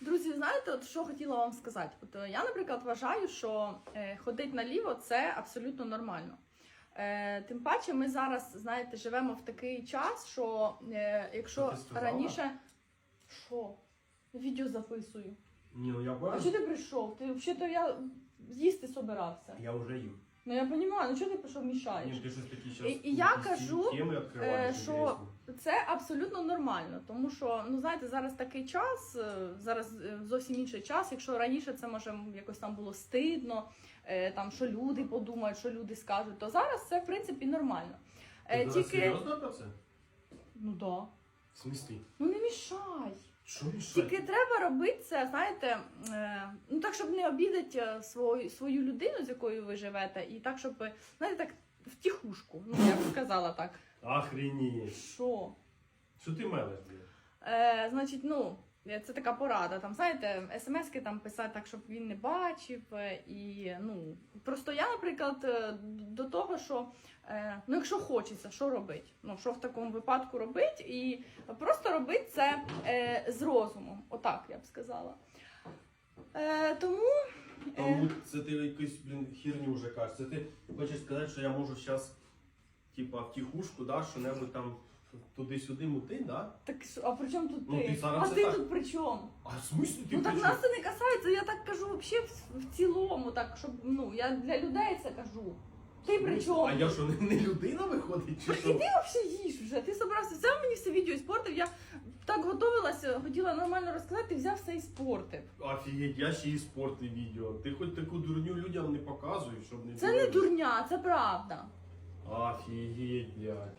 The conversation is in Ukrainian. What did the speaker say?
Друзі, знаєте, от що хотіла вам сказати? От е, я, наприклад, вважаю, що е, ходить наліво це абсолютно нормально. Е, тим паче, ми зараз, знаєте, живемо в такий час, що е, якщо Що раніше. Що? Відео записую. Ні, ну я А бачу. ти прийшов? Ти взагалі-то я їсти собирався. Я вже їм. Ну я розумію, ну чого ти прийшов мішаєш? Ні, ти щось такі щас І- і я якісь кажу, теми е, що інтересні. Це абсолютно нормально, тому що ну знаєте, зараз такий час, е, зараз е, зовсім інший час. Якщо раніше це може якось там було стидно, е, там що люди подумають, що люди скажуть, то зараз це в принципі нормально. Е, Ти зараз Тільки серйозно про це? ну да, В смислі? ну не мішай. Що мішає? Тільки треба робити це, знаєте, е, ну так, щоб не обідати е, свою, свою людину, з якою ви живете, і так, щоб знаєте, так втіхушку. Ну я б сказала так. Охренеть. Що? Що ти мелеш. Е, значить, ну, е, це така порада. Там, знаєте, смски там писати так, щоб він не бачив. е, І, ну, просто я, наприклад, до того, що е, ну, якщо хочеться, що робити? Ну, що в такому випадку робити? І просто робити це е, з розумом. Отак я б сказала. Е, тому. е, Тому це ти якусь, блін, херню вже кажеш. Це ти хочеш сказати, що я можу зараз, типа, втіхушку, да, що-небудь там туди-сюди мути, да? так, що- а при чому тут Ну, ти? ти зараз а це ти так. тут при чому? А в смислі ти Ну так нас це не касається, я так кажу взагалі в, в цілому, так щоб ну я для людей це кажу. Ти при чому? А я що, не, не людина виходить? Чи що? іди взагалі їж вже. Ти собрався, взяв мені все відео спортив. Я так готувалася, хотіла нормально розказати, взяв все і спортив. Офігеть, я ще і спорти відео. Ти хоч таку дурню людям не показуєш, щоб не Це не дурня, це правда. Офігеть, блядь.